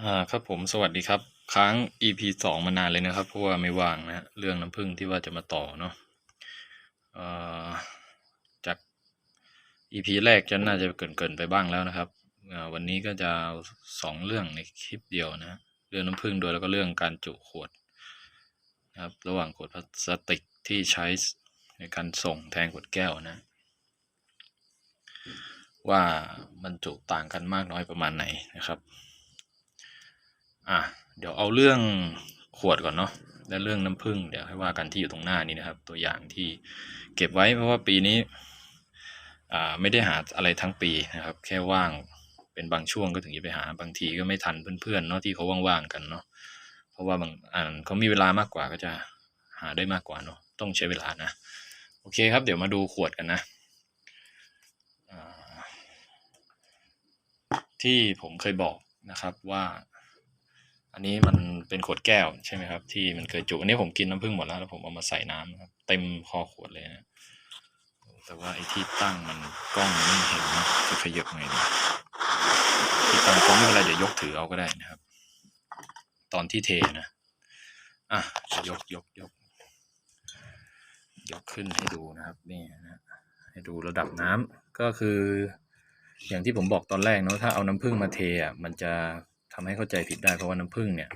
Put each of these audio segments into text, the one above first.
อ่าครับผมสวัสดีครับ ค้าง EP สองมานานเลยนะครับ เพราะว่าไม่ว่างนะเรื่องน้ำผึ้งที่ว่าจะมาต่อเนาะเอ่อจาก EP แรกจะน่าจะเกรินไปบ้างแล้วนะครับอ่าวันนี้ก็จะเอาสองเรื่องในคลิปเดียวนะเรื่องน้ำผึ้งโดวยแล้วก็เรื่องการจุขวดนะครับระหว่างขวดพลาสติกที่ใช้ในการส่งแทนขวดแก้วนะ ว่ามันจุต่างกันมากน้อยประมาณไหนนะครับ อะเดี๋ยวเอาเรื่องขวดก่อนเนาะและเรื่องน้ำผึ้งเดี๋ยวให้ว่ากันที่อยู่ตรงหน้านี้นะครับ ตัวอย่างที่เก็บไว้เพราะว่าปีนี้อ่าไม่ได้หาอะไรทั้งปีนะครับ แค่ว่างเป็นบางช่วงก็ถึงจะไปหาบางทีก็ไม่ทันเพื่อนๆเนาะที่เขาว่างๆกันเนาะเพราะว่าบางอ่านเขามีเวลามากกว่าก็จะหาได้มากกว่าเนาะต้องใช้เวลานะโอเคครับ เดี๋ยวมาดูขวดกันนะที่ผมเคยบอกนะครับว่า อันนี้มันเป็นขวดแก้วใช่ไหมครับ ที่มันเคยจุ อันนี้ผมกินน้ำผึ้งหมดแล้วแล้วผมเอามาใส่น้ำนะครับเต็มคอขวดเลยนะแต่ว่าไอ้ที่ตั้งมันกล้องมันไม่เห็นนะจะขยับไงดีที่ตั้งกล้องไม่เป็นไรเดี๋ยวยกถือเอาก็ได้นะครับ ตอนที่เทนะอะยกยกยกยกขึ้นให้ดูนะครับนี่นะให้ดูระดับน้ำก็คือ อย่างที่ผมบอกตอนแรกเนาะถ้าเอาน้ำผึ้งมาเทอะมันจะ ทำให้เข้าใจผิดได้เพราะว่าน้ำผึ้งเนี่ย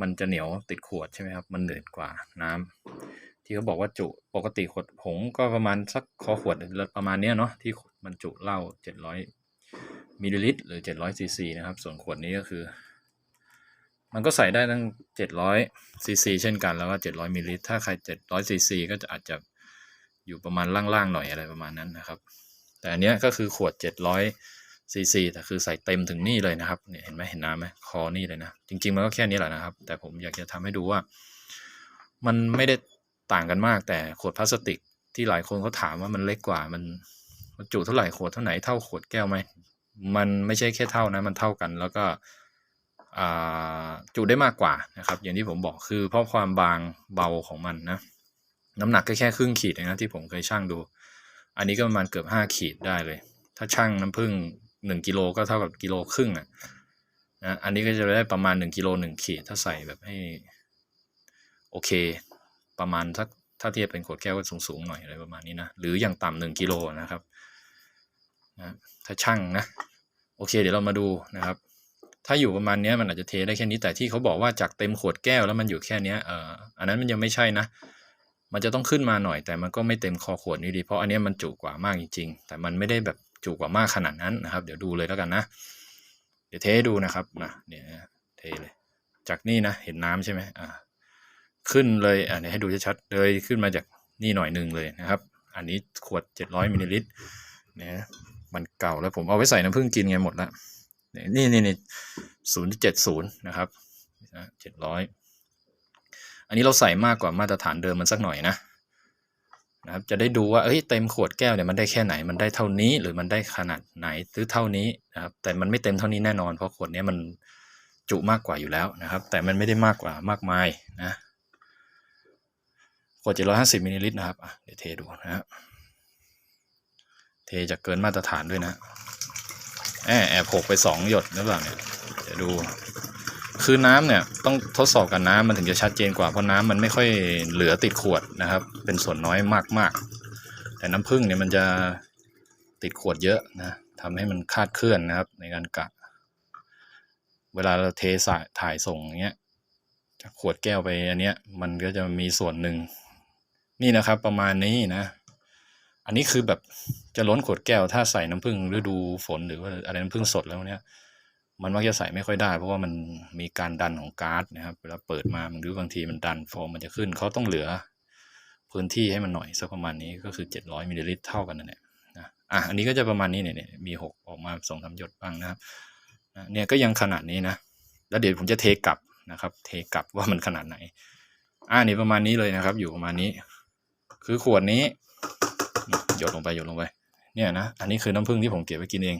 มันจะเหนียวติดขวดใช่ไหมครับ มันเหนืดกว่าน้ำที่เขาบอกว่าจุปกติขวดผงก็ประมาณสักคอขวดประมาณเนี้ยเนาะที่มันจุเหล้าเจ็ดร้อยมิลลิลิตรหรือเจ็ดร้อยซีซีนะครับ ส่วนขวดนี้ก็คือ มันก็ใส่ได้ตั้งเจ็ดร้อยซีซีเช่นกันแล้วก็เจ็ดร้อยมิลลิลิตรถ้าใครเจ็ดร้อยซีซีก็จะอาจจะอยู่ประมาณล่างๆหน่อยอะไรประมาณนั้นนะครับ แต่อันเนี้ยก็คือขวดเจ็ดร้อย ซีซีแต่คือใส่เต็มถึงนี่เลยนะครับเนี่ยเห็นไหมเห็นน้ำไหมคอนี่เลยนะ จริง ๆ มันก็แค่นี้แหละนะครับ แต่ผมอยากจะทำให้ดูว่า มันไม่ได้ต่างกันมาก แต่ขวดพลาสติกที่หลายคนเขาถามว่ามันเล็กกว่ามันมจุเท่าไหร่ขวดเท่าไหนเท่าขวดแก้วไหมมันไม่ใช่แค่เท่านะมันเท่ากันแล้วก็จุได้มากกว่านะครับ อย่างที่ผมบอกคือเพราะความบางเบาของมันนะน้ำหนักก็แค่ครึ่งขีดเองนะที่ผมเคยชั่งดู อันนี้ก็ประมาณเกือบห้าขีดได้เลย ถ้าชั่งน้ำผึ้ง หนึ่งกิโลก็เท่ากับกิโลครึ่งอะนะอันนี้ก็จะได้ประมาณหนึ่งกิโลหนึ่งขีดถ้าใส่แบบให้โอเค ประมาณสักถ้าเทียบเป็นขวดแก้วก็สูงๆหน่อยอะไรประมาณนี้นะหรืออย่างต่ำหนึ่งกิโลนะครับนะถ้าชั่งนะโอเค เดี๋ยวเรามาดูนะครับ ถ้าอยู่ประมาณนี้มันอาจจะเทได้แค่นี้แต่ที่เขาบอกว่าจากเต็มขวดแก้วแล้วมันอยู่แค่เนี้ยเอออันนั้นมันยังไม่ใช่นะ มันจะต้องขึ้นมาหน่อยแต่มันก็ไม่เต็มคอขวดนี้ดี เพราะอันนี้มันจุกว่ามากจริง ๆ แต่มันไม่ได้แบบ จุกว่ามากขนาดนั้นนะครับ เดี๋ยวดูเลยแล้วกันนะ เดี๋ยวเทดูนะครับนะเนี่ยเทเลย จากนี่นะเห็นน้ำใช่ไหมอ่าขึ้นเลยอ่าเดี๋ยวให้ดูชัดๆเลยขึ้นมาจากนี่หน่อยหนึ่งเลยนะครับ อันนี้ขวดเจ็ดร้อยมิลลิลิตรเนี่ยมันเก่าแล้วผมเอาไว้ใส่น้ำผึ้งกินไงหมดละนี่นี่นี่ศูนย์เจ็ดศูนย์นะครับเจ็ดร้อยอันนี้เราใส่มากกว่ามาตรฐานเดิมมันสักหน่อยนะ นะครับจะได้ดูว่าเอ้ยเต็มขวดแก้วเนี่ยมันได้แค่ไหนมันได้เท่านี้หรือมันได้ขนาดไหนหรือเท่านี้นะครับแต่มันไม่เต็มเท่านี้แน่นอน เพราะขวดนี้มันจุมากกว่าอยู่แล้วนะครับ แต่มันไม่ได้มากกว่ามากมายนะขวด750มิลลิลิตรนะครับเดี๋ยวเทดูนะฮะเทจะเกินมาตรฐานด้วยนะแอบแอบหกไปสองหยดหรือเปล่าเนี่ยเดี๋ยวดู คือน้ำเนี่ยต้องทดสอบกับน้ำมันถึงจะชัดเจนกว่าเพราะน้ำมันไม่ค่อยเหลือติดขวดนะครับ เป็นส่วนน้อยมากๆ แต่น้ำผึ้งเนี่ยมันจะติดขวดเยอะนะทำให้มันคาดเคลื่อนนะครับ ในการกะ เวลาเราเทสายถ่ายส่งอย่างเงี้ยจากขวดแก้วไปอันเนี้ยมันก็จะมีส่วนหนึ่ง นี่นะครับประมาณนี้นะ อันนี้คือแบบจะล้นขวดแก้วถ้าใส่น้ำผึ้งฤดูฝนหรือว่าอะไรน้ำผึ้งสดแล้วเนี้ย มันมักจะใส่ไม่ค่อยได้ เพราะว่ามันมีการดันของก๊าซนะครับ เวลาเปิดมาหรือบางทีมันดันฟองมันจะขึ้น เขาต้องเหลือพื้นที่ให้มันหน่อยสักประมาณนี้ก็คือเจ็ดร้อยมิลลิลิตรเท่ากันนั่นแหละนะอะอันนี้ก็จะประมาณนี้เนี่ยมีหกออกมาสองสามหยดบ้างนะครับเนี่ยก็ยังขนาดนี้นะ แล้วเดี๋ยวผมจะเทกลับนะครับ เทกลับว่ามันขนาดไหน อ่านี่ประมาณนี้เลยนะครับ อยู่ประมาณนี้ คือขวดนี้ หยดลงไปหยดลงไป เนี่ยนะ อันนี้คือน้ำผึ้งที่ผมเก็บไว้กินเอง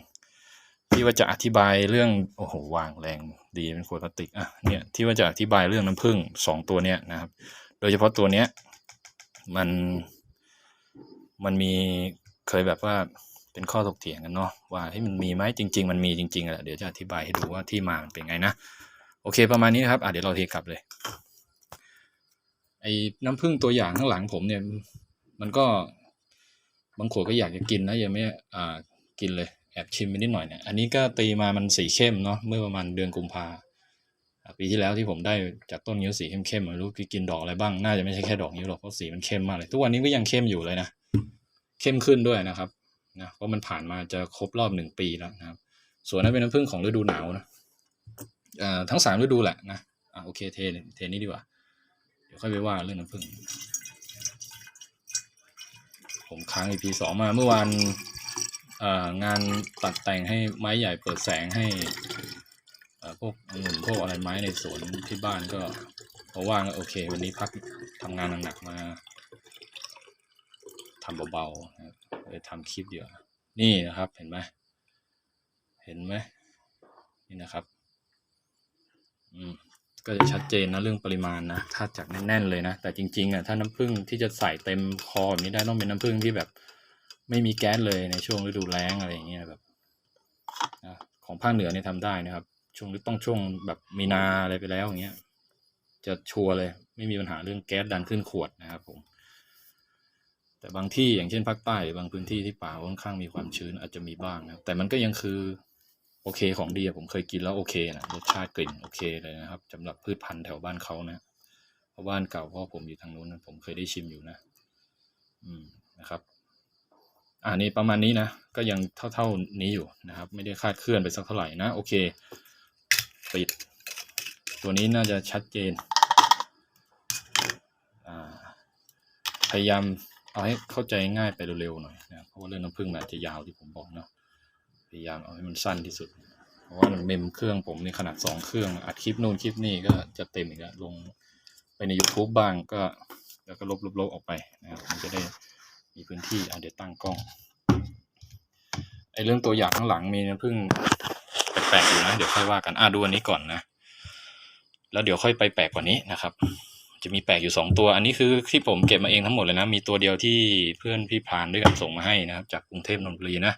ที่ว่าจะอธิบายเรื่องโอ้โหวางแรงดีเป็นขวดพลาสติกอะเนี่ยที่ว่าจะอธิบายเรื่องน้ำผึ้งสองตัวเนี้ยนะครับ โดยเฉพาะตัวเนี้ยมันมันมีเคยแบบว่าเป็นข้อถกเถียงกันเนาะว่าให้มันมีไหมจริง ๆ มันมีจริงๆแหละเดี๋ยวจะอธิบายให้ดูว่าที่มามันเป็นไงนะโอเคประมาณนี้นะครับอะเดี๋ยวเราเทกลับเลยไอ้น้ำผึ้งตัวอย่างข้างหลังผมเนี่ย มันก็บางขวดก็อยากจะกินนะยังไม่อ่ากินเลย อบชิมไปนิดหน่อยเนี่ย อันนี้ก็ตีมามันสีเข้มเนาะ เมื่อประมาณเดือนกุมภาปีที่แล้วที่ผมได้จากต้นนิ้วสีเข้มๆไม่รู้กินดอกอะไรบ้าง น่าจะไม่ใช่แค่ดอกนิ้วหรอก เพราะสีมันเข้มมากเลย ทุกวันนี้ก็ยังเข้มอยู่เลยนะ เข้มขึ้นด้วยนะครับ นะ เพราะมันผ่านมาจะครบรอบหนึ่งปีแล้วนะครับ ส่วนนั้นเป็นน้ำผึ้งของฤดูหนาวนะอ่าทั้งสามฤดูแหละนะอะโอเคเทเทนี้ดีกว่า เดี๋ยวค่อยไปว่าเรื่องน้ำผึ้งผมค้าง EP สองมาเมื่อวาน งานตัดแต่งให้ไม้ใหญ่เปิดแสงให้พวกองุ่นพวกอะไรไม้ในสวนที่บ้านก็เพราะว่างก็โอเค วันนี้พักทำงานหนักๆมาทำเบาๆนะครับเลยทำคลิปเดียวานี่นะครับเห็นไหมเห็นไหมนี่นะครับอืมก็จะชัดเจนนะเรื่องปริมาณนะถ้าจากแน่นๆเลยนะ แต่จริงๆอะถ้าน้ำผึ้งที่จะใส่เต็มคอแบบนี้ได้ต้องเป็นน้ำผึ้งที่แบบ ไม่มีแก๊สเลยในช่วงฤดูแล้งอะไรอย่างเงี้ยแบบของภาคเหนือเนี่ยทำได้นะครับ ช่วงต้องช่วงแบบมีนาอะไรไปแล้วอย่างเงี้ย จะชัวร์เลย ไม่มีปัญหาเรื่องแก๊สดันขึ้นขวดนะครับผม แต่บางที่อย่างเช่นภาคใต้หรือบางพื้นที่ที่ป่าค่อนข้างมีความชื้นอาจจะมีบ้างนะแต่มันก็ยังคือโอเคของดีอะผมเคยกินแล้วโอเคนะรสชาติกลิ่นโอเคเลยนะครับสำหรับพืชพันธุ์แถวบ้านเขานะเพราะบ้านเก่าพ่อผมอยู่ทางนู้นนะผมเคยได้ชิมอยู่นะ อืมนะครับ อ่านี่ประมาณนี้นะ ก็ยังเท่าเท่านี้อยู่นะครับ ไม่ได้คาดเคลื่อนไปสักเท่าไหร่นะ โอเค ปิด ตัวนี้น่าจะชัดเจนอ่าพยายามเอาให้เข้าใจง่ายไปเร็วๆหน่อยนะ เพราะว่าเรื่องน้ำผึ้งมันจะยาวที่ผมบอกเนาะ พยายามเอาให้มันสั้นที่สุด เพราะว่ามันเมมเครื่องผมนี่ขนาดสองเครื่อง อัดคลิปนู่นคลิปนี่ก็จะเต็มอีกแล้วลงไปใน YouTube บ้างก็ แล้วก็ลบๆๆออกไปนะครับ มันจะได้ มีพื้นที่อะเดี๋ยวตั้งกล้องไอเรื่องตัวอย่างข้างหลังมีน้ำผึ้งแปลกๆอยู่นะเดี๋ยวค่อยว่ากันอะดูอันนี้ก่อนนะแล้วเดี๋ยวค่อยไปแปลกกว่านี้นะครับ จะมีแปลกอยู่สองตัว อันนี้คือที่ผมเก็บมาเองทั้งหมดเลยนะ มีตัวเดียวที่เพื่อนพี่พรานด้วยกันส่งมาให้นะครับ จากกรุงเทพนนทบุรีนะ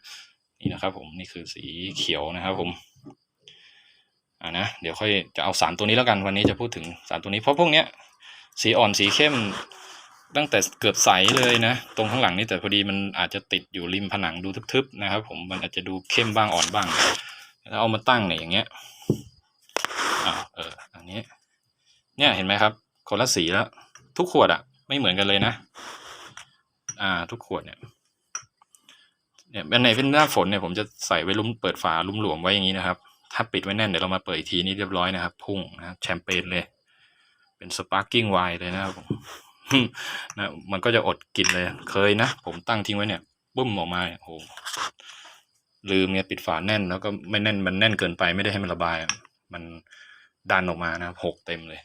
นี่นะครับผมนี่คือสีเขียวนะครับผมอ่านะเดี๋ยวค่อยจะเอาสามตัวนี้แล้วกันวันนี้จะพูดถึงสามตัวนี้เพราะพวกเนี้ยสีอ่อนสีเข้ม ตั้งแต่เกือบใสเลยนะ ตรงข้างหลังนี่แต่พอดีมันอาจจะติดอยู่ริมผนังดูทึบๆนะครับ ผมมันอาจจะดูเข้มบ้างอ่อนบ้าง แล้วเอามาตั้งเนี่ยอย่างเงี้ยอ่าเอออันนี้ เนี่ยเห็นไหมครับ คนละสีแล้ว ทุกขวดอะไม่เหมือนกันเลยนะ อ่า ทุกขวดเนี่ยเนี่ยอันไหนเป็นหน้าฝนเนี่ยผมจะใส่ไว้ลุ้มเปิดฝาลุ้มหลวมไว้อย่างนี้นะครับ ถ้าปิดไว้แน่นเดี๋ยวเรามาเปิดอีกทีนี่เรียบร้อยนะครับ พุ่งนะแชมเปญเลย เป็นสปาร์กิ้งไวน์เลยนะครับผม นะมันก็จะอดกินเลย เคยนะ ผมตั้งทิ้งไว้เนี่ยบุ้มออกมาเนี่ยโอ้โหลืมเนี่ยปิดฝาแน่นแล้วก็ไม่แน่นมันแน่นเกินไปไม่ได้ให้มันระบาย มันดันออกมานะหกเต็มเลย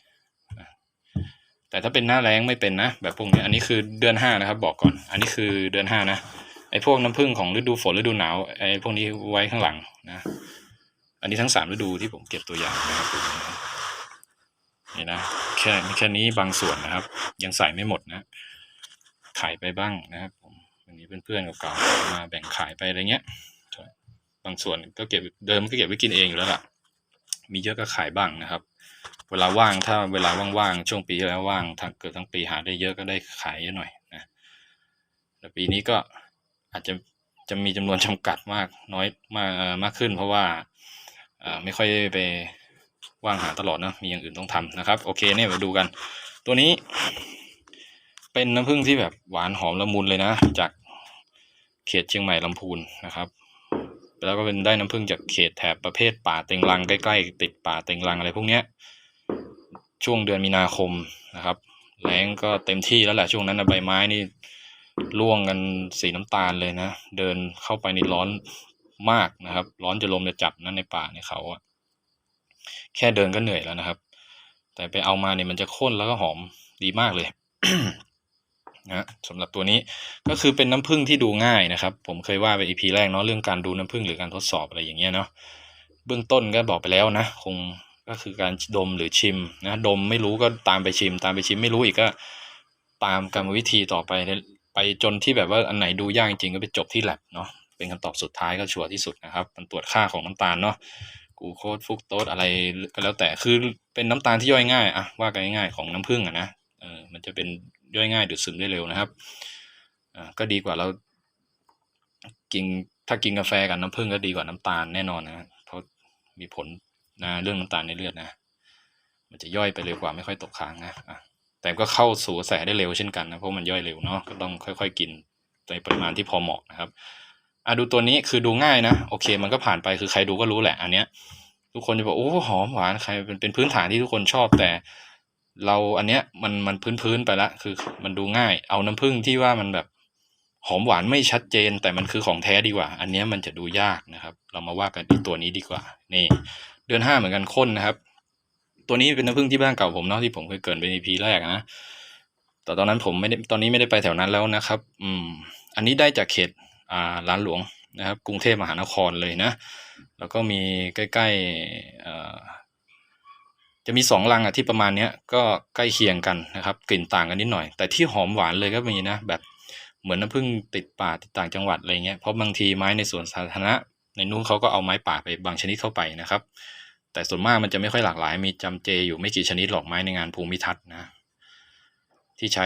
แต่ถ้าเป็นหน้าแรงไม่เป็นนะ แบบพวกเนี้ยอันนี้คือเดือนห้านะครับ บอกก่อน อันนี้คือเดือนห้านะไอ้พวกน้ำผึ้งของฤดูฝนฤดูหนาวไอ้พวกนี้ไว้ข้างหลังนะ อันนี้ทั้งสามฤดูที่ผมเก็บตัวอย่างนะครับ นี่นะแค่แค่นี้บางส่วนนะครับ ยังใส่ไม่หมดนะขายไปบ้างนะครับผมอันนี้เพื่อนๆเก่าๆมาแบ่งขายไปอะไรเงี้ยบางส่วนก็เก็บเดิมก็เก็บไว้กินเองอยู่แล้วล่ะ มีเยอะก็ขายบ้างนะครับ เวลาว่างถ้าเวลาว่างๆช่วงปีแล้วว่างทั้งเกิดทั้งปีหาได้เยอะก็ได้ขายเยอะหน่อยนะแต่ปีนี้ก็อาจจะจะมีจำนวนจำกัดมากน้อยมากมากขึ้น เพราะว่าไม่ค่อยไป ว่างหาตลอดนะมีอย่างอื่นต้องทำนะครับ โอเคเนี่ยมาดูกัน ตัวนี้ เป็นน้ำผึ้งที่แบบหวานหอมละมุนเลยนะ จากเขตเชียงใหม่ลำพูนนะครับแล้วก็เป็นได้น้ำผึ้งจากเขตแถบประเภทป่าเต็งรังใกล้ๆติดป่าเต็งรังอะไรพวกเนี้ยช่วงเดือนมีนาคมนะครับแล้งก็เต็มที่แล้วแหละช่วงนั้นนะใบไม้นี่ร่วงกันสีน้ำตาลเลยนะ เดินเข้าไปในร้อนมากนะครับ ร้อนจะลมจะจับนะในป่าในเขาอะ แค่เดินก็เหนื่อยแล้วนะครับ แต่ไปเอามาเนี่ยมันจะข้นแล้วก็หอมดีมากเลยนะสำหรับตัวนี้ก็คือเป็นน้ำผึ้งที่ดูง่ายนะครับ ผมเคยว่าไปอีพีแรกเนาะเรื่องการดูน้ำผึ้งหรือการทดสอบอะไรอย่างเงี้ยเนาะเบื้องต้นก็บอกไปแล้วนะ คงก็คือการดมหรือชิมนะดมไม่รู้ก็ตามไปชิม ตามไปชิมไม่รู้อีกก็ตามกรรมวิธีต่อไปไปจนที่แบบว่าอันไหนดูยากจริงก็ไปจบที่แลบเนาะเป็นคำตอบสุดท้ายก็ชัวร์ที่สุดนะครับ มันตรวจค่าของน้ำตาลเนาะ กูโคสฟรุกโตสอะไรก็แล้วแต่คือเป็นน้ำตาลที่ย่อยง่ายอะว่ากันง่ายๆของน้ำผึ้งอะนะเออมันจะเป็นย่อยง่ายดูดซึมได้เร็วนะครับอ่าก็ดีกว่าเรากินถ้ากินกาแฟกับน้ำผึ้งก็ดีกว่าน้ำตาลแน่นอนนะเพราะมีผลนะเรื่องน้ำตาลในเลือดนะ มันจะย่อยไปเร็วกว่าไม่ค่อยตกค้างนะอะแต่ก็เข้าสู่กระแสได้เร็วเช่นกันนะเพราะมันย่อยเร็วเนาะก็ต้องค่อย ๆ กินในปริมาณที่พอเหมาะนะครับ อะดูตัวนี้คือดูง่ายนะโอเค มันก็ผ่านไปคือใครดูก็รู้แหละ อันเนี้ย ทุกคนจะบอกโอ้หอมหวานใครเป็นเป็นพื้นฐานที่ทุกคนชอบแต่ เราอันเนี้ยมันมันพื้นพื้นๆไปละคือมันดูง่าย เอาน้ำผึ้งที่ว่ามันแบบหอมหวานไม่ชัดเจน แต่มันคือของแท้ดีกว่า อันเนี้ยมันจะดูยากนะครับ เรามาว่ากันที่ตัวนี้ดีกว่า นี่ เดือนห้าเหมือนกันข้นนะครับ ตัวนี้เป็นน้ำผึ้งที่บ้านเก่าผมเนาะที่ผมเคยเกินเป็น EP แรกนะแต่ตอนนั้นผมไม่ได้ตอนนี้ไม่ได้ไปแถวนั้นแล้วนะครับ อืม อันนี้ได้จากเขต ร้านหลวงนะครับกรุงเทพมหานครเลยนะ แล้วก็มีใกล้ๆจะมีสองลังอะที่ประมาณเนี้ยก็ใกล้เคียงกันนะครับกลิ่นต่างกันนิดหน่อย แต่ที่หอมหวานเลยก็มีนะแบบเหมือนน้ำผึ้งติดป่าติดต่างจังหวัดอะไรเงี้ยเพราะบางทีไม้ในสวนสาธารณะในนู้นเขาก็เอาไม้ป่าไปบางชนิดเข้าไปนะครับ แต่ส่วนมากมันจะไม่ค่อยหลากหลาย มีจำเจอยู่ไม่กี่ชนิดหรอกไม้ในงานภูมิทัศน์นะที่ใช้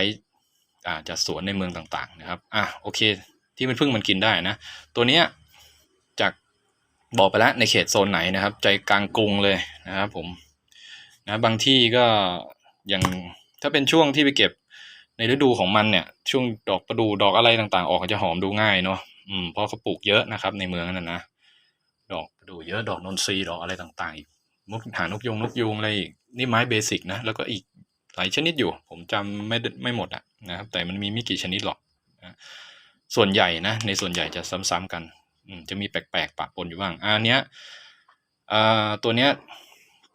อาจากสวนในเมืองต่างๆนะครับ อะโอเค ที่มันพึ่งมันกินได้นะ ตัวเนี้ยจากบอกไปแล้วในเขตโซนไหนนะครับ ใจกลางกรุงเลยนะครับผมนะบางที่ก็อย่างถ้าเป็นช่วงที่ไปเก็บในฤดูของมันเนี่ย ช่วงดอกประดูดอกอะไรต่างๆ ออกก็จะหอมดูง่ายเนาะอืมเพราะเขาปลูกเยอะนะครับ ในเมืองนั่นนะดอกประดูเยอะดอกนนทรีดอกอะไรต่างๆอีกนกหานกยงนกยูงอะไรอีกนี่ไม้เบสิกนะแล้วก็อีกหลายชนิดอยู่ ผมจำไม่ไม่หมดอะนะครับแต่มันมีไม่กี่ชนิดหรอก ส่วนใหญ่นะในส่วนใหญ่จะซ้ำๆกันอืมจะมีแปลกๆปะปนอยู่บ้างอันเนี้ยอ่าตัวเนี้ย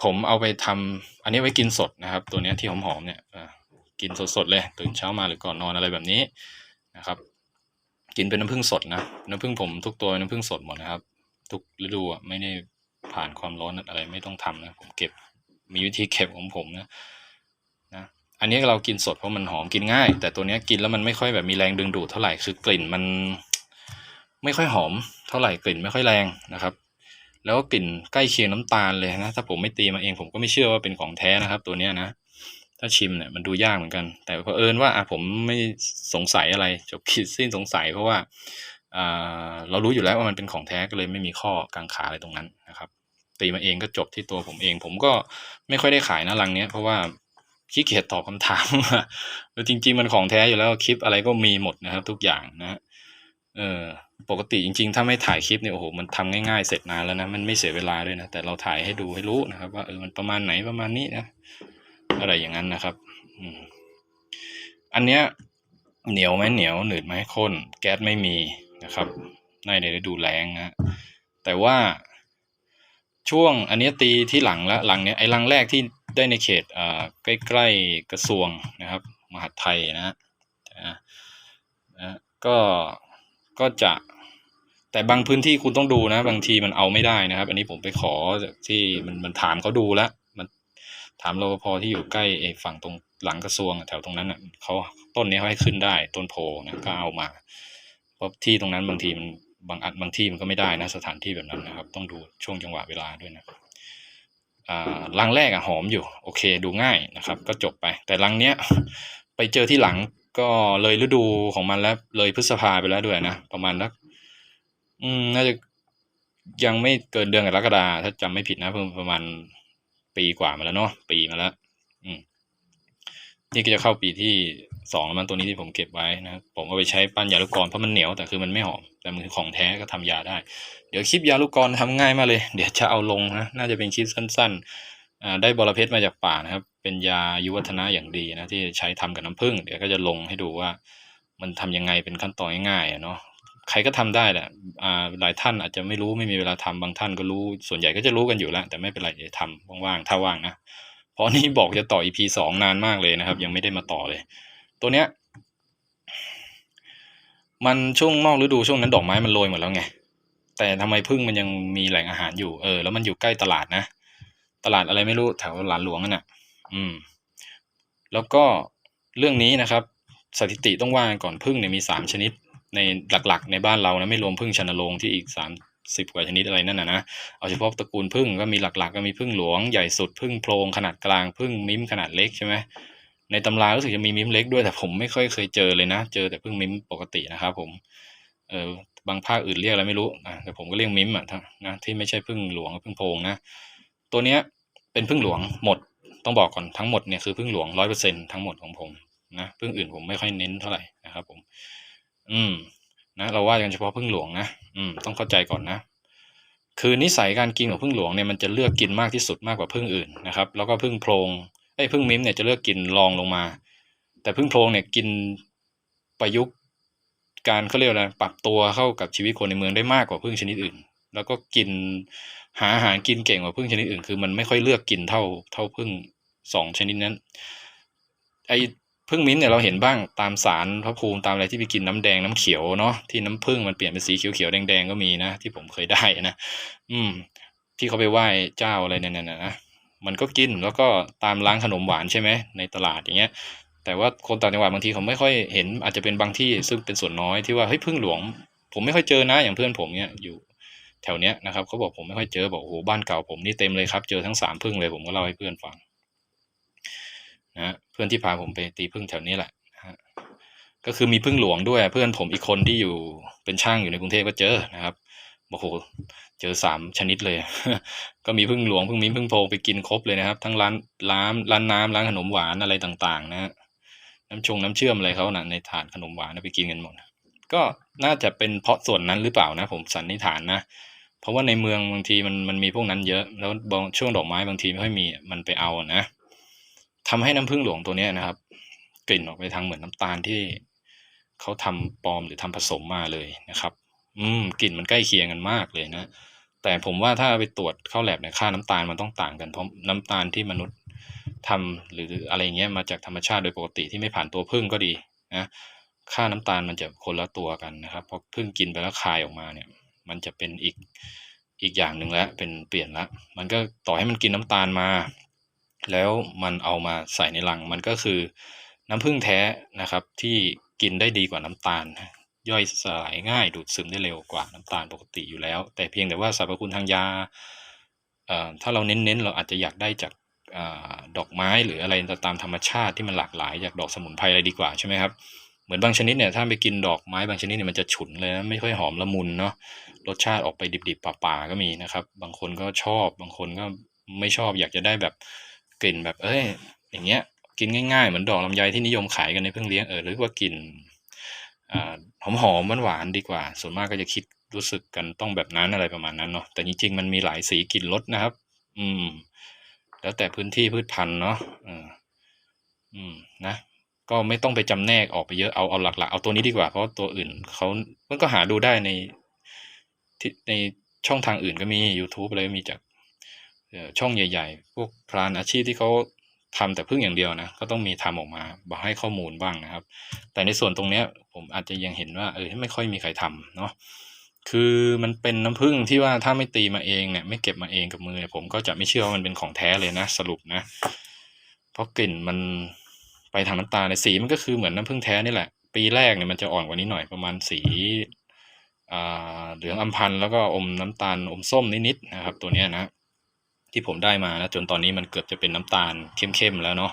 ผมเอาไปทำอันนี้ไว้กินสดนะครับ ตัวเนี้ยที่หอมๆเนี่ยอ่ากินสดๆเลยตื่นเช้ามาหรือก่อนนอนอะไรแบบนี้นะครับ กินเป็นน้ำผึ้งสดนะน้ำผึ้งผมทุกตัวน้ำผึ้งสดหมดนะครับ ทุกฤดูอะไม่ได้ผ่านความร้อนอะไรไม่ต้องทำนะผมเก็บมีวิธีเก็บของผมนะ อันนี้เรากินสดเพราะมันหอมกินง่าย แต่ตัวนี้กินแล้วมันไม่ค่อยแบบมีแรงดึงดูดเท่าไหร่คือกลิ่นมันไม่ค่อยหอมเท่าไหร่กลิ่นไม่ค่อยแรงนะครับ แล้วกลิ่นใกล้เคียงน้ำตาลเลยนะถ้าผมไม่ตีมาเองผมก็ไม่เชื่อว่าเป็นของแท้นะครับ ตัวนี้นะถ้าชิมเนี่ยมันดูยากเหมือนกัน แต่เผอิญว่าอะผมไม่สงสัยอะไรจบคิดสิ้นสงสัยเพราะว่าอ่าเรารู้อยู่แล้วว่ามันเป็นของแท้ก็เลยไม่มีข้อกังขาอะไรตรงนั้นนะครับ ตีมาเองก็จบที่ตัวผมเอง ผมก็ไม่ค่อยได้ขายนะรังเนี้ยเพราะว่า ขี้เกียจตอบคำถามแล้วจริง ๆ มันของแท้อยู่แล้วคลิปอะไรก็มีหมดนะครับ ทุกอย่างนะเออปกติจริง ๆ ถ้าไม่ถ่ายคลิปเนี่ยโอ้โหมันทำง่ายๆเสร็จนานแล้วนะมันไม่เสียเวลาด้วยนะแต่เราถ่ายให้ดูให้รู้นะครับ ว่าเออมันประมาณไหนประมาณนี้นะอะไรอย่างนั้นนะครับอืมอันเนี้ยเหนียวไหมเหนียวหนืดไหมข้น แก๊สไม่มีนะครับในในฤดูแล้งนะแต่ว่าช่วงอันนี้ตีที่หลังแล้วหลังเนี้ยไอ้ลังแรกที่ ได้ในเขตใกล้ๆกระทรวงนะครับมหาดไทยนะฮะนะก็ก็จะแต่บางพื้นที่คุณต้องดูนะ บางทีมันเอาไม่ได้นะครับ อันนี้ผมไปขอที่มันมันถามเขาดูแล้วมันถามรปภที่อยู่ใกล้ฝั่งตรงหลังกระทรวงแถวตรงนั้นอะเขาต้นนี้เขาให้ขึ้นได้ต้นโพนะก็เอามาเพราะที่ตรงนั้นบางทีมันบางอันบางที่มันก็ไม่ได้นะสถานที่แบบนั้นนะครับ ต้องดูช่วงจังหวะเวลาด้วยนะ อ่ารังแรกอะหอมอยู่ โอเคดูง่ายนะครับ ก็จบไป แต่รังเนี้ยไปเจอที่หลังก็เลยฤดูของมันแล้วเลยพฤษภาไปแล้วด้วยนะประมาณนักอืมน่าจะยังไม่เกินเดือนกรกฎาถ้าจำไม่ผิดนะเพิ่งประมาณปีกว่ามาแล้วเนาะปีมาแล้ว อืมนี่ก็จะเข้าปีที่ สองมันตัวนี้ที่ผมเก็บไว้นะผมเอาไปใช้ปั้นยาลูกกรเพราะมันเหนียวแต่คือมันไม่หอมแต่มันคือของแท้ก็ทำยาได้ เดี๋ยวคลิปยาลูกกรทำง่ายมากเลย เดี๋ยวจะเอาลงนะน่าจะเป็นคลิปสั้นๆได้บอระเพ็ดมาจากป่านะครับ เป็นยายุวัฒนะอย่างดีนะที่ใช้ทำกับน้ำผึ้งเดี๋ยวก็จะลงให้ดูว่า มันทำยังไงเป็นขั้นตอนง่ายๆเนาะใครก็ทำได้แหละหลายท่านอาจจะไม่รู้ไม่มีเวลาทำบางท่านก็รู้ส่วนใหญ่ก็จะรู้กันอยู่แล้ว แต่ไม่เป็นไรเดี๋ยวทำว่างๆถ้าว่างนะเพราะนี่บอกจะต่อ EP สองนานมากเลยนะครับ ยังไม่ได้มาต่อเลย ตัวเนี้ยมันช่วงนอกฤดูช่วงนั้นดอกไม้มันโรยหมดแล้วไง แต่ทำไมพึ่งมันยังมีแหล่งอาหารอยู่เออ แล้วมันอยู่ใกล้ตลาดนะ ตลาดอะไรไม่รู้แถวหลานหลวงนั่นน่ะ อืม แล้วก็เรื่องนี้นะครับ สถิติต้องว่าก่อนพึ่งเนี่ยมีสามชนิด ในหลักๆ ในบ้านเรานะไม่รวมพึ่งชนโรงที่อีกสามสิบกว่าชนิดอะไรนั่นนะนะ เอาเฉพาะตระกูลพึ่งก็มีหลักๆ ก็มีพึ่งหลวงใหญ่สุดพึ่งโพรงขนาดกลางพึ่งมิ้มขนาดเล็กใช่ไหม ในตำรารู้สึกจะมีมิ้มเล็กด้วยแต่ผมไม่ค่อยเคยเจอเลยนะ เจอแต่เพึ่งมิ้มปกตินะครับผมเออบางภาคอื่นเรียกอะไรไม่รู้อะแต่ผมก็เรียกมิ้มอะนะที่ไม่ใช่พึ่งหลวงพึ่งโพงนะ ตัวเนี้ยเป็นพึ่งหลวงหมดต้องบอกก่อนทั้งหมดเนี่ยคือพึ่งหลวงร้อยเปอร์เซ็นทั้งหมดของผมนะพึ่งอื่นผมไม่ค่อยเน้นเท่าไหร่นะครับผม อืมนะเราว่ากันเฉพาะพึ่งหลวงนะอืมต้องเข้าใจก่อนนะ คือนิสัยการกินของพึ่งหลวงเนี่ยมันจะเลือกกินมากที่สุดมากกว่าพึ่งอื่นนะครับ แล้วก็พึ่งโพรง ไอ้พึ่งมิ้มเนี่ยจะเลือกกินรองลงมา แต่พึ่งโพรงเนี่ยกินประยุกต์การเขาเรียกอะไรปรับตัวเข้ากับชีวิตคนในเมืองได้มากกว่าพึ่งชนิดอื่น แล้วก็กินหาอาหารกินเก่งกว่าพึ่งชนิดอื่น คือมันไม่ค่อยเลือกกินเท่าเท่าพึ่งสองชนิดนั้น ไอ้พึ่งมิ้นเนี่ยเราเห็นบ้างตามสารพระภูมิตามอะไรที่ไปกินน้ำแดงน้ำเขียวเนาะที่น้ำผึ้งมันเปลี่ยนเป็นสีเขียวๆแดงๆก็มีนะที่ผมเคยได้นะอืมที่เขาไปไหว้เจ้าอะไรนั่นน่ะนะ มันก็กินแล้วก็ตามร้านขนมหวานใช่ไหมในตลาดอย่างเงี้ย แต่ว่าคนต่างจังหวัดบางทีเขาไม่ค่อยเห็น อาจจะเป็นบางที่ซึ่งเป็นส่วนน้อยที่ว่าเฮ้ยพึ่งหลวง ผมไม่ค่อยเจอนะอย่างเพื่อนผมเนี่ยอยู่แถวเนี้ยนะครับเขาบอกผมไม่ค่อยเจอบอกโอ้โหบ้านเก่าผมนี่เต็มเลยครับ เจอทั้งสามพึ่งเลยผมก็เล่าให้เพื่อนฟังนะเพื่อนที่พาผมไปตีพึ่งแถวนี้แหละนะฮะก็คือมีพึ่งหลวงด้วย เพื่อนผมอีกคนที่อยู่เป็นช่างอยู่ในกรุงเทพก็เจอนะครับ บอกโหเจอสามชนิดเลย ก็มีพึ่งหลวงพึ่งมิ้นพึ่งโพงไปกินครบเลยนะครับ ทั้งร้านร้านร้านน้ำร้านขนมหวานอะไรต่าง ๆ นะฮะน้ำชงน้ำเชื่อมอะไรเขานะ่ะในถาดขนมหวานไปกินกันหมดก็น่าจะเป็นเพราะส่วนนั้นหรือเปล่านะ ผมสันนิษฐานนะเพราะว่าในเมืองบางทีมันมันมีพวกนั้นเยอะ แล้วบางช่วงดอกไม้บางทีไม่ค่อยมีมันไปเอานะทำให้น้ำผึ้งหลวงตัวเนี้ยนะครับ กลิ่นออกไปทางเหมือนน้ำตาลที่เขาทำปลอมหรือทำผสมมาเลยนะครับ อืมกลิ่นมันใกล้เคียงกันมากเลยนะ แต่ผมว่าถ้าไปตรวจเข้าแลบเนี่ยค่าน้ำตาลมันต้องต่างกันเพราะน้ำตาลที่มนุษย์ทำหรืออะไรเงี้ยมาจากธรรมชาติโดยปกติที่ไม่ผ่านตัวผึ้งก็ดีนะค่าน้ำตาลมันจะคนละตัวกันนะครับเพราะผึ้งกินไปแล้วคายออกมาเนี่ย มันจะเป็นอีกอีกอย่างหนึ่งแล้วเป็นเปลี่ยนละมันก็ต่อให้มันกินน้ำตาลมา แล้วมันเอามาใส่ในรังมันก็คือน้ำผึ้งแท้นะครับที่กินได้ดีกว่าน้ำตาล ย่อยสลายง่ายดูดซึมได้เร็วกว่าน้ำตาลปกติอยู่แล้ว แต่เพียงแต่ว่าสรรพคุณทางยาถ้าเราเน้นๆ เราอาจจะอยากได้จากอดอกไม้หรืออะไรตามธรรมชาติที่มันหลากหลายจากดอกสมุนไพรอะไรดีกว่าใช่ไหมครับเหมือนบางชนิดเนี่ยถ้าไปกินดอกไม้บางชนิดเนี่ยมันจะฉุนเลยนะไม่ค่อยหอมละมุนเนาะรสชาติออกไปดิบๆป่าๆก็มีนะครับ บางคนก็ชอบ บางคนก็ไม่ชอบอยากจะได้แบบกลิ่นแบบเอ้ยอย่างเงี้ยกินง่ายๆ เหมือนดอกลำไยที่นิยมขายกันในเพิ่งเลี้ยงเออหรือว่ากลิ่น หอมหอมหวานดีกว่า ส่วนมากก็จะคิดรู้สึกกันต้องแบบนั้นอะไรประมาณนั้นเนาะแต่จริงๆมันมีหลายสีกลิ่นรสนะครับ อืม แล้วแต่พื้นที่พืชพันธุ์เนาะอืมอืมนะก็ไม่ต้องไปจำแนกออกไปเยอะเอาเอาหลักๆ เอาตัวนี้ดีกว่าเพราะตัวอื่นเขามันก็หาดูได้ในที่ในช่องทางอื่นก็มี YouTube อะไรก็มีจากช่องใหญ่ ๆ พวกพรานอาชีพที่เขา ทำแต่พึ่งอย่างเดียวนะ ก็ต้องมีทำออกมาบอกให้ข้อมูลบ้างนะครับ แต่ในส่วนตรงเนี้ยผมอาจจะยังเห็นว่าเออไม่ค่อยมีใครทำเนาะคือมันเป็นน้ำผึ้งที่ว่าถ้าไม่ตีมาเองเนี่ยไม่เก็บมาเองกับมือผมก็จะไม่เชื่อว่ามันเป็นของแท้เลยนะสรุปนะ เพราะกลิ่นมันไปทางน้ำตาลในสีมันก็คือเหมือนน้ำผึ้งแท้นี่แหละ ปีแรกเนี่ยมันจะอ่อนกว่านี้หน่อยประมาณสีเหลืองอัมพันธ์แล้วก็อมน้ำตาลอมส้มนิดๆนะครับ ตัวเนี้ยนะ ที่ผมได้มานะจนตอนนี้มันเกือบจะเป็นน้ำตาลเข้มๆแล้วเนาะ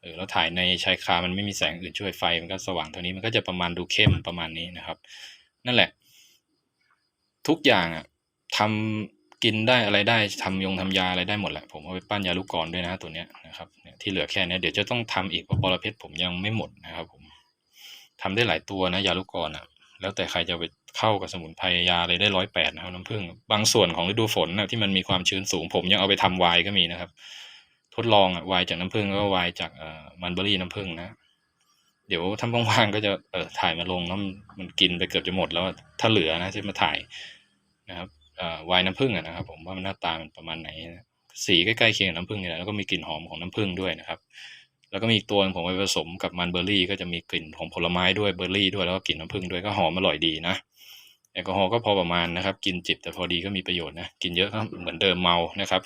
เออแล้วถ่ายในชายคามันไม่มีแสงอื่นช่วยไฟมันก็สว่างเท่านี้มันก็จะประมาณดูเข้มประมาณนี้นะครับ นั่นแหละ ทุกอย่างอะทำกินได้อะไรได้ทำยงทำยาอะไรได้หมดแหละผมเอาไปปั้นยาลูกกรด้วยนะตัวเนี้ยนะครับที่เหลือแค่นี้เดี๋ยวจะต้องทำอีกเพราะบอรเพ็ดผมยังไม่หมดนะครับผมทำได้หลายตัวนะยาลูกกรอะ แล้วแต่ใครจะไป เข้ากับสมุนไพรยาอะไรได้ร้อยแปดนะครับน้ำผึ้งบางส่วนของฤดูฝนนะที่มันมีความชื้นสูง ผมยังเอาไปทำไวน์ก็มีนะครับ ทดลองอะไวน์จากน้ำผึ้งแล้วก็ไวน์จากเอ่อมันเบอรี่น้ำผึ้งนะเดี๋ยวทำว่างๆก็จะเออถ่ายมาลงแล้วมันกินไปเกือบจะหมดแล้วถ้าเหลือนะจะมาถ่ายนะครับเอ่อไวน์น้ำผึ้งนะครับ ผมว่ามันหน้าตามันประมาณไหนสีใกล้ๆเคียงน้ำผึ้งนี่แหละแล้วก็มีกลิ่นหอมของน้ำผึ้งด้วยนะครับ แล้วก็มีตัวผมไปผสมกับมันเบอร์รี่ ก็จะมีกลิ่นของผลไม้ด้วยเบอร์รี่ด้วยแล้วก็กลิ่นน้ำผึ้งด้วยก็หอมอร่อยดีนะ แอลกอฮอล์ก็พอประมาณนะครับ กินจิบแต่พอดีก็มีประโยชน์นะ กินเยอะก็เหมือนเดิมเมานะครับ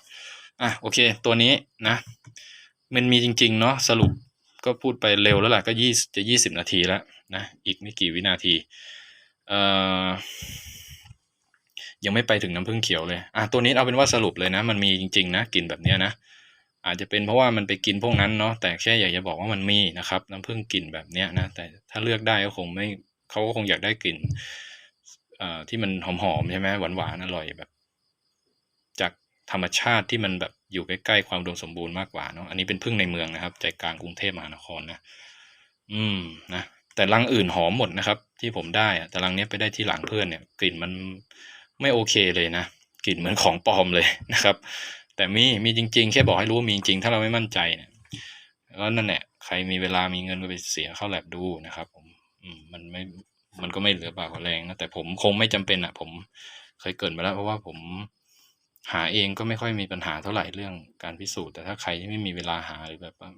อะโอเค ตัวนี้นะ มันมีจริงๆเนาะสรุปก็พูดไปเร็วแล้วแหละก็ยี่จะยี่สิบนาทีแล้วนะอีกไม่กี่วินาทีเอ่อยังไม่ไปถึงน้ำผึ้งเขียวเลยอะตัวนี้เอาเป็นว่าสรุปเลยนะ มันมีจริงๆนะกลิ่นแบบเนี้ยนะอาจจะเป็นเพราะว่ามันไปกินพวกนั้นเนาะแต่แค่อยากจะบอกว่ามันมีนะครับ น้ำผึ้งกลิ่นแบบเนี้ยนะแต่ถ้าเลือกได้ก็คงไม่เขาก็คงอยากได้กลิ่น เอ่อที่มันหอมๆใช่ไหมหวานๆอร่อยแบบ จากธรรมชาติที่มันแบบอยู่ใกล้ๆความอุดมสมบูรณ์มากกว่าเนาะอันนี้เป็นพึ่งในเมืองนะครับ ใจกลางกรุงเทพมหานครนะอืมนะแต่รังอื่นหอมหมดนะครับ ที่ผมได้อะแต่รังเนี้ยไปได้ที่หลังเพื่อนเนี่ย กลิ่นมันไม่โอเคเลยนะกลิ่นเหมือนของปลอมเลยนะครับ แต่มีมีจริง ๆ แค่บอกให้รู้ว่ามีจริงถ้าเราไม่มั่นใจเนี่ยก็นั่นแหละใครมีเวลามีเงินก็ไปเสียเข้าแลบดูนะครับ ผมอืมมันไม่ มันก็ไม่เหลือปากแรงนะแต่ผมคงไม่จำเป็นอะ ผมเคยเกรินไปแล้ว เพราะว่าผมหาเองก็ไม่ค่อยมีปัญหาเท่าไหร่เรื่องการพิสูจน์แต่ถ้าใครที่ไม่มีเวลาหาหรือแบบว่า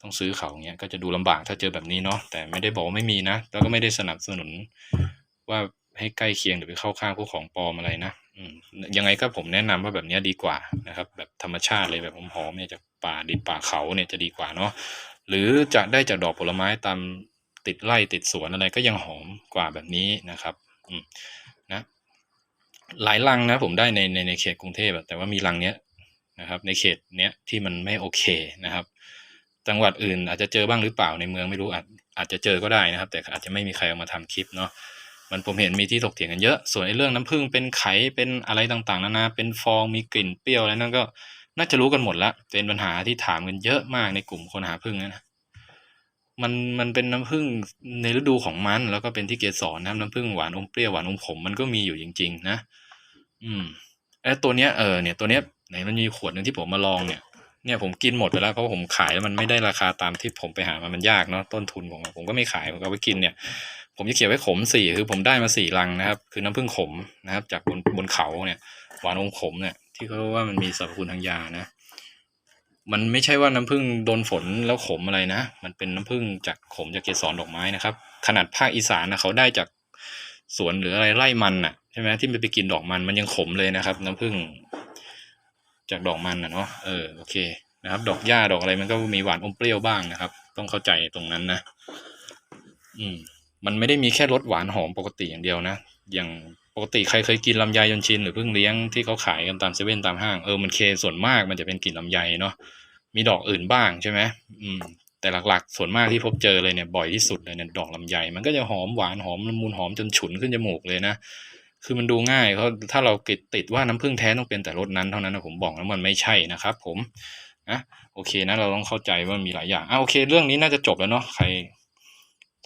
ต้องซื้อเขาเงี้ยก็จะดูลำบากถ้าเจอแบบนี้เนาะแต่ไม่ได้บอกว่าไม่มีนะแล้วก็ไม่ได้สนับสนุนว่าให้ใกล้เคียงหรือไปเข้าข้างพวกของปลอมอะไรนะอืยังไงก็ผมแนะนำว่าแบบนี้ดีกว่านะครับ แบบธรรมชาติเลยแบบหอมๆเนี่ยจากป่าดิบป่าเขาเนี่ยจะดีกว่าเนาะหรือจะได้จากดอกผลไม้ตาม ติดไร่ติดสวนอะไรก็ยังหอมกว่าแบบนี้นะครับนะหลายรังนะผมได้ในในในเขตกรุงเทพแต่ว่ามีรังเนี้ยนะครับ ในเขตเนี้ยที่มันไม่โอเคนะครับ จังหวัดอื่นอาจจะเจอบ้างหรือเปล่าในเมืองไม่รู้อาจอาจจะเจอก็ได้นะครับ แต่อาจจะไม่มีใครเอามาทำคลิปเนาะมันผมเห็นมีที่ถกเถียงกันเยอะ ส่วนไอ้เรื่องน้ำผึ้งเป็นไขเป็นอะไรต่างๆนานาเป็นฟองมีกลิ่นเปรี้ยวอะไรนั่นก็น่าจะรู้กันหมดละเป็นปัญหาที่ถามกันเยอะมากในกลุ่มคนหาผึ้งนะ มันมันเป็นน้ำผึ้งในฤดูของมัน แล้วก็เป็นที่เกสรนะครับน้ำผึ้งหวานอมเปรี้ยวหวานอมขมมันก็มีอยู่จริง ๆ นะ อืมไอ้ตัวเนี้ยเออเนี่ยตัวเนี้ยไหนมันมีขวดหนึ่งที่ผมมาลองเนี่ยเนี่ยผมกินหมดไปแล้วเพราะผมขายแล้วมันไม่ได้ราคาตามที่ผมไปหามามันยากเนาะต้นทุนผมผมก็ไม่ขายผมก็เอาไปกินเนี่ย ผมจะเขียนไว้ขมสี่คือผมได้มาสี่ลังนะครับ คือน้ำผึ้งขมนะครับ จากบนบนเขาเนี่ย หวานอมขมเนี่ย ที่เขาว่ามันมีสรรพคุณทางยานะ มันไม่ใช่ว่าน้ำผึ้งโดนฝนแล้วขมอะไรนะ มันเป็นน้ำผึ้งจากขมจากเกสรดอกไม้นะครับ ขนาดภาคอีสานนะเขาได้จากสวนหรืออะไรไร่มันน่ะใช่ไหมที่มันไปกินดอกมันมันยังขมเลยนะครับ น้ำผึ้งจากดอกมันนะเนาะเออโอเคนะครับ ดอกหญ้าดอกอะไรมันก็มีหวานอมเปรี้ยวบ้างนะครับ ต้องเข้าใจตรงนั้นนะ อืม มันไม่ได้มีแค่รสหวานหอมปกติอย่างเดียวนะอย่าง ปกติใครเคยกินลำไยยนชินหรือพึ่งเลี้ยงที่เขาขายกันตามเซเว่นตามห้างเออมันเคส่วนมากมันจะเป็นกลิ่นลำไยเนาะมีดอกอื่นบ้างใช่ไหมอืมแต่หลักๆ ส่วนมากที่พบเจอเลยเนี่ยบ่อยที่สุดเลยเนี่ยดอกลำไย มันก็จะหอมหวานหอมละมุนหอมจนฉุนขึ้นจมูกเลยนะคือมันดูง่ายเพราะถ้าเราติดติดว่าน้ำผึ้งแท้ต้องเป็นแต่รสนั้นเท่านั้นนะผมบอกแล้วมันไม่ใช่นะครับผมนะโอเคนะเราต้องเข้าใจว่ามีหลายอย่างอะโอเค เรื่องนี้น่าจะจบแล้วเนาะใคร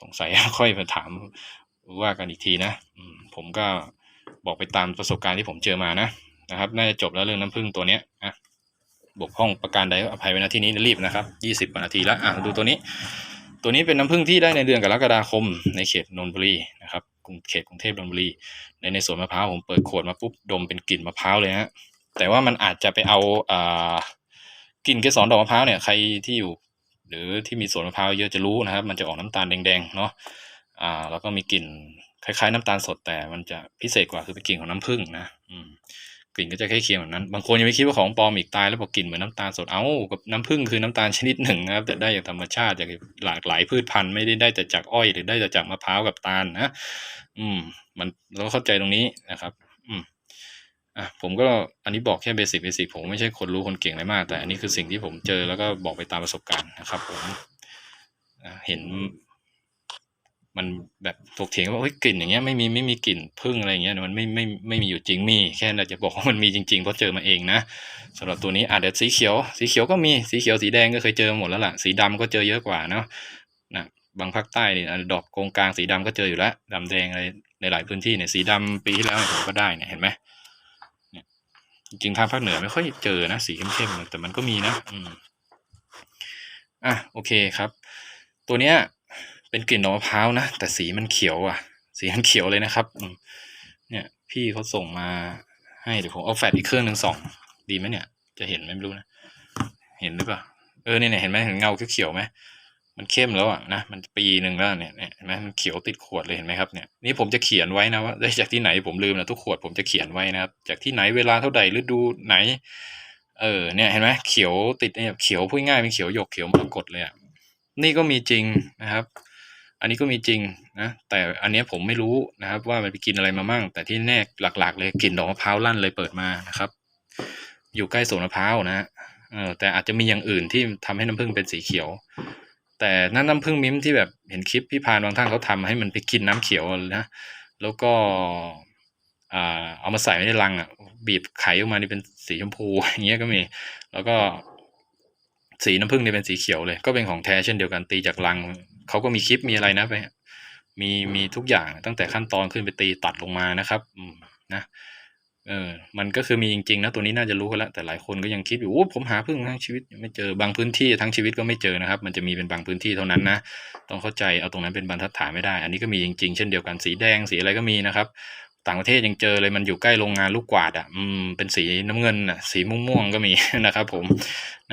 สงสัยค่อยมาถามว่ากันอีกทีนะผมก็ บอกไปตามประสบการณ์ที่ผมเจอมานะนะครับน่าจะจบแล้วเรื่องน้ำผึ้งตัวเนี้ยอะบกพร่องประการใดก็อภัยไว้นะที่นี้รีบนะครับยี่สิบว่านาทีแล้วอะดูตัวนี้ ตัวนี้เป็นน้ำผึ้งที่ได้ในเดือนกรกฎาคม ในเขตนนทบุรีนะครับกรุงเขตกรุงเทพนนทบุรีในในสวนมะพร้าวผมเปิดขวดมาปุ๊บดมเป็นกลิ่นมะพร้าวเลยฮะแต่ว่ามันอาจจะไปเอาอ่ากลิ่นเกสรดอกมะพร้าวเนี่ยใครที่อยู่ หรือที่มีสวนมะพร้าวเยอะจะรู้นะครับ มันจะออกน้ำตาลแดงๆเนาะอ่าแล้วก็มีกลิ่น คล้ายๆน้ำตาลสดแต่มันจะพิเศษกว่าคือเป็นกลิ่นของน้ำผึ้งนะอืมกลิ่นก็จะคล้ายเคียงแบบนั้น บางคนยังไม่คิดว่าของปลอมอีกตายแล้วบอกกลิ่นเหมือนน้ำตาลสด เอ้า กับน้ำผึ้งคือน้ำตาลชนิดหนึ่งนะครับ แต่ได้จากธรรมชาติจากหลากหลายพืชพันธุ์ไม่ได้ได้แต่จากอ้อยหรือได้แต่จากมะพร้าวกับตาลนะ อืม มันเราเข้าใจตรงนี้นะครับ อืมอะผมก็อันนี้บอกแค่เบสิกเบสิกผมไม่ใช่คนรู้คนเก่งอะไรมาก แต่อันนี้คือสิ่งที่ผมเจอแล้วก็บอกไปตามประสบการณ์นะครับ ผมเห็น มันแบบถกเถียงว่าเฮ้ยกลิ่นอย่างเงี้ยไม่มีไม่มีกลิ่นพึ่งอะไรเงี้ยมันไม่ไม่ไม่มีอยู่จริงมีแค่เราจะบอกว่ามันมีจริงๆเพราะเจอมาเองนะสำหรับตัวนี้อะเดี๋ยวสีเขียว สีเขียวก็มีสีเขียวสีแดงก็เคยเจอหมดแล้วล่ะสีดำก็เจอเยอะกว่าเนาะนะบางภาคใต้นี่อะดอกโกงกลางสีดำก็เจออยู่แล้วดำแดงอะไรในหลายพื้นที่เนี่ยสีดำปีที่แล้วผมก็ได้เนี่ยเห็นไหมเนี่ยจริงๆทางภาคเหนือไม่ค่อยเจอนะสีเข้มๆแต่มันก็มีนะอืมอะโอเคครับ ตัวเนี้ย เป็นกลิ่นดอกมะพร้าวนะ แต่สีมันเขียวอะ สีมันเขียวเลยนะครับ เนี่ย พี่เขาส่งมาให้เดี๋ยวผมเอาแฟลชอีกเครื่องหนึ่งส่อง ดีไหมเนี่ย จะเห็นไหมไม่รู้นะ เห็นหรือเปล่า เออเนี่ยเห็นไหมเห็นเงาเขียวๆไหมมันเข้มแล้วอะนะ มันปีหนึ่งแล้วเนี่ยเนี่ยเห็นไหมมันเขียวติดขวดเลยเห็นไหมครับเนี่ย นี่ผมจะเขียนไว้นะว่าได้จากที่ไหนผมลืมนะทุกขวดผมจะเขียนไว้นะครับ จากที่ไหนเวลาเท่าใดฤดูไหน เออ เนี่ยเห็นไหมเขียวติดเนี่ยเขียวพูดง่ายเป็นเขียวหยกเขียวมรกตเลยอะ นี่ก็มีจริงนะครับ อันนี้ก็มีจริงนะแต่อันเนี้ยผมไม่รู้นะครับ ว่ามันไปกินอะไรมามั่ง แต่ที่แน่หลัก ๆ เลยกลิ่นดอกมะพร้าวลั่นเลยเปิดมานะครับ อยู่ใกล้สวนมะพร้าวนะฮะเออแต่อาจจะมีอย่างอื่นที่ทำให้น้ำผึ้งเป็นสีเขียว แต่นั่นน้ำผึ้งมิ้มที่แบบเห็นคลิปพี่พานบางท่านเขาทำให้มันไปกินน้ำเขียวนะแล้วก็อ่าเอามาใส่ไว้ในรังอะบีบไข่ออกมานี่เป็นสีชมพูอย่างเงี้ยก็มี แล้วก็สีน้ำผึ้งเนี่ยเป็นสีเขียวเลย ก็เป็นของแท้เช่นเดียวกันตีจากรัง เขาก็มีคลิปมีอะไรนะไปมีมีทุกอย่างตั้งแต่ขั้นตอนขึ้นไปตีตัดลงมานะครับนะเออมันก็คือมีจริงๆนะตัวนี้น่าจะรู้กันแล้วแต่หลายคนก็ยังคิดอยู่โอ้ผมหาพึ่งทั้งชีวิตไม่เจอบางพื้นที่ทั้งชีวิตก็ไม่เจอนะครับ มันจะมีเป็นบางพื้นที่เท่านั้นนะต้องเข้าใจเอาตรงนั้นเป็นบรรทัดฐานไม่ได้ อันนี้ก็มีจริงๆ เช่นเดียวกันสีแดงสีอะไรก็มีนะครับ ต่างประเทศยังเจอเลยมันอยู่ใกล้โรงงานลูกกวาดอะ อืม เป็นสีน้ำเงินอะ สีม่วงๆก็มีนะครับ ผม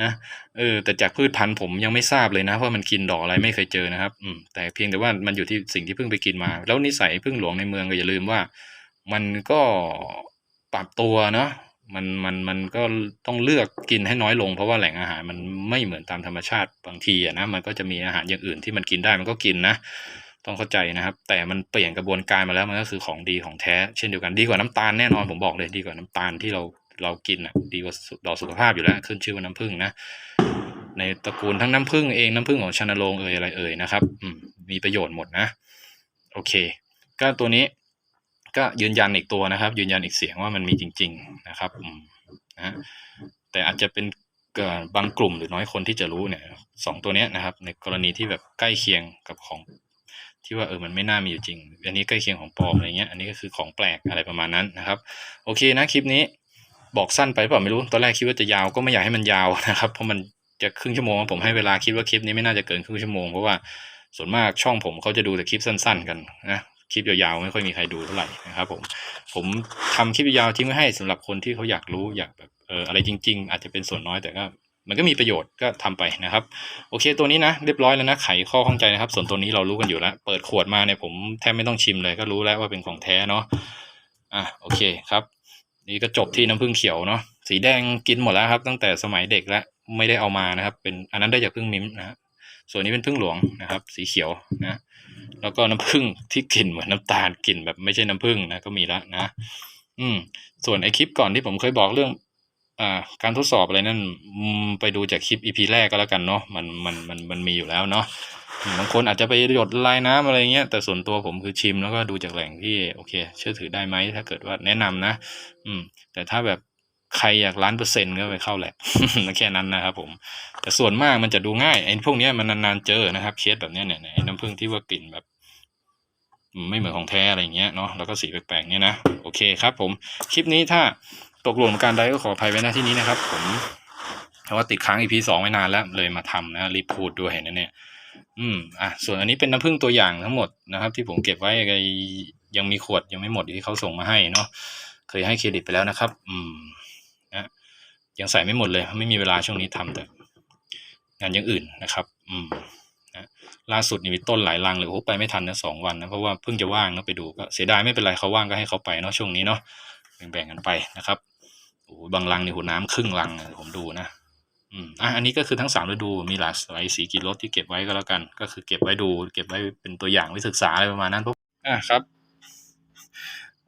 นะเออ แต่จากพืชพันธุ์ผมยังไม่ทราบเลยนะว่ามันกินดอกอะไรไม่เคยเจอนะครับ อืม แต่เพียงแต่ว่ามันอยู่ที่สิ่งที่เพิ่งไปกินมา แล้วนิสัยพึ่งหลวงในเมืองก็อย่าลืมว่า มันก็ปรับตัวเนาะมันมันมันก็ต้องเลือกกินให้น้อยลงเพราะว่าแหล่งอาหารมันไม่เหมือนตามธรรมชาติบางทีอะนะมันก็จะมีอาหารอย่างอื่นที่มันกินได้มันก็กินนะ ต้องเข้าใจนะครับ แต่มันเปลี่ยนกระบวนการมาแล้วมันก็คือของดีของแท้ เช่นเดียวกันดีกว่าน้ำตาลแน่นอนผมบอกเลยดีกว่าน้ำตาลที่เราเรากินอะดีกว่าต่อสุขภาพอยู่แล้วขึ้นชื่อว่าน้ำผึ้งนะในตระกูลทั้งน้ำผึ้งเองน้ำผึ้งของชานโรงเอ่ยอะไรเอ่ยนะครับอืมีประโยชน์หมดนะโอเค ก็ตัวนี้ก็ยืนยันอีกตัวนะครับ ยืนยันอีกเสียงว่ามันมีจริง ๆนะครับอืมนะแต่อาจจะเป็นเอ่อบางกลุ่มหรือน้อยคนที่จะรู้เนี่ยสองตัวนี้นะครับ ในกรณีที่แบบใกล้เคียงกับของ ที่ว่าเออมันไม่น่ามีอยู่จริง อันนี้ใกล้เคียงของปลอมอะไรเงี้ย อันนี้ก็คือของแปลกอะไรประมาณนั้นนะครับ โอเคนะคลิปนี้บอกสั้นไปเปล่าไม่รู้ ตอนแรกคิดว่าจะยาวก็ไม่อยากให้มันยาวนะครับ เพราะมันจะครึ่งชั่วโมง ผมให้เวลาคิดว่าคลิปนี้ไม่น่าจะเกินครึ่งชั่วโมง เพราะว่าส่วนมากช่องผมเขาจะดูแต่คลิปสั้น ๆ กันนะคลิปยาวๆไม่ค่อยมีใครดูเท่าไหร่นะครับผมผมทำคลิปยาวทิ้งไว้ให้สำหรับคนที่เขาอยากรู้อยากแบบเอออะไรจริง ๆ อาจจะเป็นส่วนน้อยแต่ก็ มันก็มีประโยชน์ก็ทำไปนะครับ โอเคตัวนี้นะเรียบร้อยแล้วนะไขข้อข้องใจนะครับ ส่วนตัวนี้เรารู้กันอยู่แล้ว เปิดขวดมาเนี่ยผมแทบไม่ต้องชิมเลยก็รู้แล้วว่าเป็นของแท้เนาะอะโอเคครับ นี่ก็จบที่น้ำผึ้งเขียวเนาะสีแดงกินหมดแล้วครับ ตั้งแต่สมัยเด็กแล้วไม่ได้เอามานะครับ เป็นอันนั้นได้จากผึ้งมิ้มนะฮะส่วนนี้เป็นผึ้งหลวงนะครับ สีเขียวนะ แล้วก็น้ำผึ้งที่กลิ่นเหมือนน้ำตาลกลิ่นแบบไม่ใช่น้ำผึ้งนะก็มีแล้วนะ อืม ส่วนไอคลิปก่อนที่ผมเคยบอกเรื่อง อ่าการทดสอบอะไรนั่นไปดูจากคลิปอีพีแรกก็แล้วกันเนาะมันมันมันมันมีอยู่แล้วเนาะบางคนอาจจะไปหยดลายน้ำอะไรเงี้ยแต่ส่วนตัวผมคือชิมแล้วก็ดูจากแหล่งที่โอเค เชื่อถือได้ไหมถ้าเกิดว่าแนะนำนะ อืม แต่ถ้าแบบใครอยากล้านเปอร์เซ็นต์ก็ไปเข้าแหลบแค่นั้นนะครับผมแต่ส่วนมากมันจะดูง่ายไอ้พวกนี้มันนานๆเจอนะครับเคสแบบเนี้ยเนี่ยไอ้น้ำผึ้งที่ว่ากลิ่นแบบ ไม่เหมือนของแท้อะไรเงี้ยเนาะแล้วก็สีแปลกๆเนี่ยนะโอเคครับผมคลิปนี้ถ้า ตกหล่นการใดก็ขออภัยไว้หน้าที่นี้นะครับ ผมเพราะว่าติดค้าง EP สองไว้นานแล้ว เลยมาทำนะรีบพูดด้วยนะเนี่ยอืมอะส่วนอันนี้เป็นน้ำผึ้งตัวอย่างทั้งหมดนะครับ ที่ผมเก็บไว้ยังมีขวดยังไม่หมดที่เขาส่งมาให้เนาะเคยให้เครดิตไปแล้วนะครับ อืมนะยังใส่ไม่หมดเลย ไม่มีเวลาช่วงนี้ทำแต่งานอย่างอื่นนะครับ อืมนะล่าสุดนี่มีต้นหลายรังเลยโอ้ไปไม่ทันนะสองวันนะเพราะว่าเพิ่งจะว่างเนาะไปดูก็เสียดายไม่เป็นไรเขาว่างก็ให้เขาไปเนาะช่วงนี้เนาะแบ่งๆกันไปนะครับ โอ้โหบางรังนี่โหน้ำครึ่งรังผมดูนะอืมอะอันนี้ก็คือทั้งสามฤดูมีหลากหลายสีกี่รสที่เก็บไว้ก็แล้วกัน ก็คือเก็บไว้ดู เก็บไว้เป็นตัวอย่างไว้ศึกษาอะไรประมาณนั้นพวกอะครับ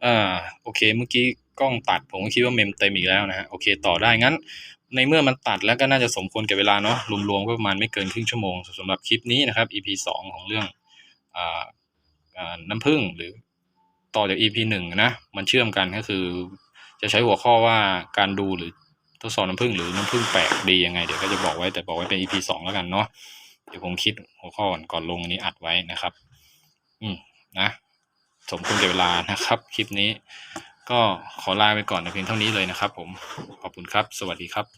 อ่าโอเคเมื่อกี้กล้องตัดผมก็คิดว่าเมมเต็มอีกแล้วนะฮะโอเคต่อได้งั้น ในเมื่อมันตัดแล้วก็น่าจะสมควรแก่เวลาเนาะรวมๆก็ประมาณไม่เกินครึ่งชั่วโมงสำหรับคลิปนี้นะครับ EP สองของเรื่องอ่าอ่าน้ำผึ้งหรือต่อจาก EP หนึ่งนะมันเชื่อมกันก็คือ จะใช้หัวข้อว่าการดูหรือทดสอบน้ำผึ้งหรือน้ำผึ้งแปลกดียังไง เดี๋ยวก็จะบอกไว้แต่บอกไว้เป็น EP สองแล้วกันเนาะเดี๋ยวผมคิดหัวข้อก่อนก่อนลงอันนี้อัดไว้นะครับ อืมนะสมควรเวลานะครับ คลิปนี้ ก็ขอลาไปก่อนในเพียงเท่านี้เลยนะครับ ผมขอบคุณครับ สวัสดีครับ